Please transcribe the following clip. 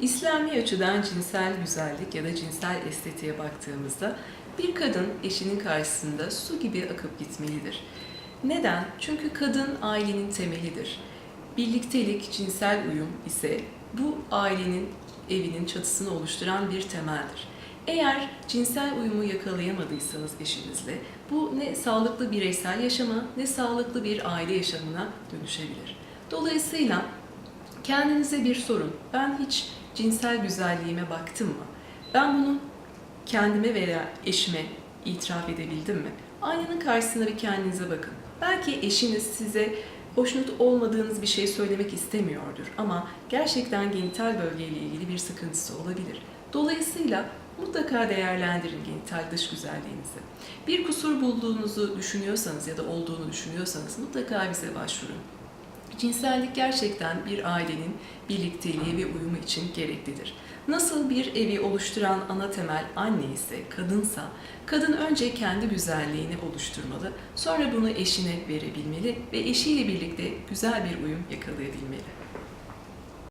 İslami açıdan cinsel güzellik ya da cinsel estetiğe baktığımızda bir kadın eşinin karşısında su gibi akıp gitmelidir. Neden? Çünkü kadın ailenin temelidir. Birliktelik, cinsel uyum ise bu ailenin, evinin çatısını oluşturan bir temeldir. Eğer cinsel uyumu yakalayamadıysanız eşinizle bu ne sağlıklı bireysel yaşama ne sağlıklı bir aile yaşamına dönüşebilir. Dolayısıyla kendinize bir sorun. Ben hiç cinsel güzelliğime baktım mı? Ben bunu kendime veya eşime itiraf edebildim mi? Aynanın karşısında bir kendinize bakın. Belki eşiniz size hoşnut olmadığınız bir şey söylemek istemiyordur ama gerçekten genital bölgeyle ilgili bir sıkıntısı olabilir. Dolayısıyla mutlaka değerlendirin genital dış güzelliğinizi. Bir kusur bulduğunuzu düşünüyorsanız ya da olduğunu düşünüyorsanız mutlaka bize başvurun. Cinsellik gerçekten bir ailenin birlikteliği ve uyumu için gereklidir. Nasıl bir evi oluşturan ana temel anne ise, kadınsa, kadın önce kendi güzelliğini oluşturmalı, sonra bunu eşine verebilmeli ve eşiyle birlikte güzel bir uyum yakalayabilmeli.